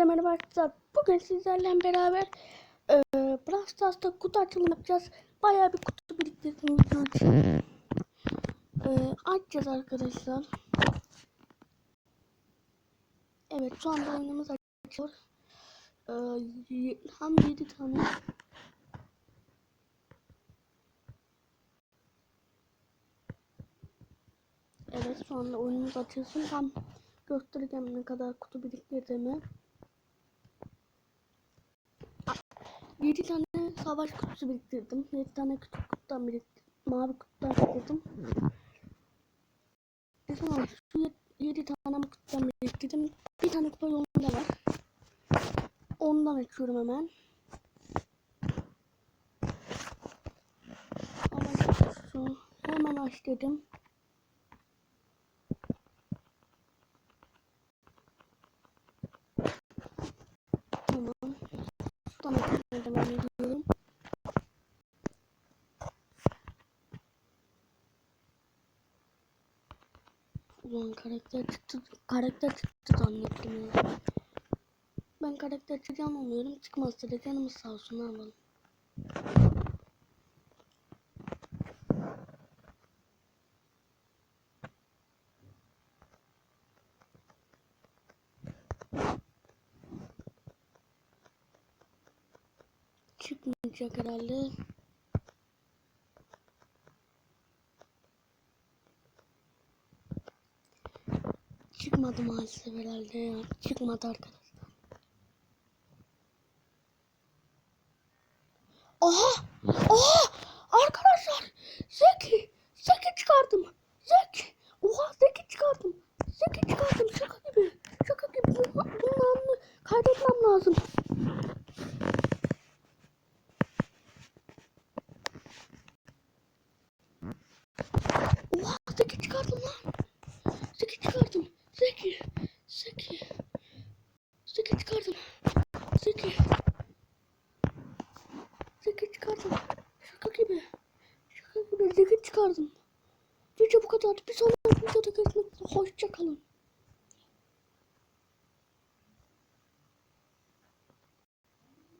Hepinize merhaba arkadaşlar. Bugün sizlerle beraber e, Brawl Stars'ta kutu açılımı yapacağız. Bayağı bir kutu biriktirdim. E, açacağız arkadaşlar. Evet şu anda oyunumuz açıyor. E, hem 7 tane Evet şu anda oyunumuz açılsın. Tam göstereceğim ne kadar kutu biriktirdiğimi. 7 tane savaş kutusu biriktirdim. 7 tane küçük kutudan biriktirdim. Mavi kutudan biriktirdim. E sonra şu 7 tane kutudan biriktirdim. Bir tane kupa yolunda var. Ondan açıyorum hemen. Hemen aç dedim. Tamam. Şuradan açmaya devam ediyorum. Ulan karakter çıktı. Karakter çıktı zannettim ya. Ben karakter çıkacağını umuyorum. Çıkmazsa da canımız sağ olsun ne yapalım. Çıkmayacak herhalde. Çıkmadı maalesef herhalde ya. Çıkmadı arkadaşlar. Oha! Oha! Arkadaşlar! Zeki! Zeki çıkardım. Zeki! Oha Zeki çıkardım. Zeki çıkardım. Şaka gibi. Şaka gibi. Bunu, bunu anlı- kaydetmem lazım. Oha Zeki çıkardım lan. Zeki çıkardım. Zeki. Zeki. Zeki çıkardım. Zeki. Zeki çıkardım. Şaka gibi. Şaka gibi Zeki çıkardım. Video bu kadar. Bir sonraki videoda görüşmek üzere. Hoşça kalın.